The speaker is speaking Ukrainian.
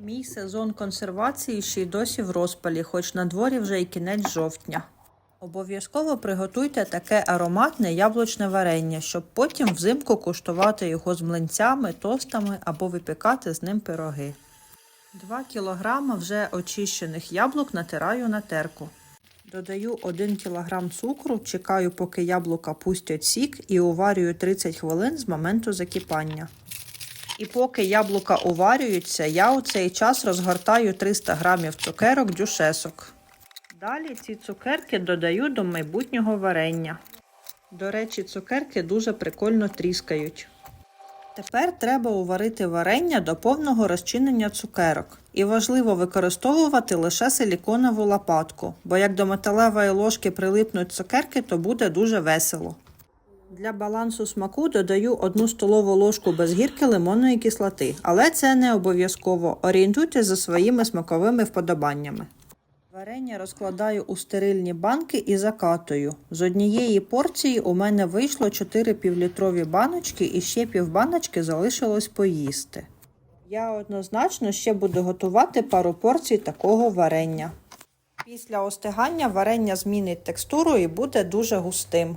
Мій сезон консервації ще й досі в розпалі, хоч на дворі вже й кінець жовтня. Обов'язково приготуйте таке ароматне яблучне варення, щоб потім взимку куштувати його з млинцями, тостами або випікати з ним пироги. 2 кг вже очищених яблук натираю на терку. Додаю 1 кг цукру, чекаю, поки яблука пустять сік і уварюю 30 хвилин з моменту закипання. І поки яблука уварюються, я у цей час розгортаю 300 г цукерок дюшесок. Далі ці цукерки додаю до майбутнього варення. До речі, цукерки дуже прикольно тріскають. Тепер треба уварити варення до повного розчинення цукерок. І важливо використовувати лише силіконову лопатку, бо як до металевої ложки прилипнуть цукерки, то буде дуже весело. Для балансу смаку додаю 1 столову ложку без гірки лимонної кислоти, але це не обов'язково. Орієнтуйтесь за своїми смаковими вподобаннями. Варення розкладаю у стерильні банки і закатую. З однієї порції у мене вийшло 4 півлітрові баночки і ще півбаночки залишилось поїсти. Я однозначно ще буду готувати пару порцій такого варення. Після остигання варення змінить текстуру і буде дуже густим.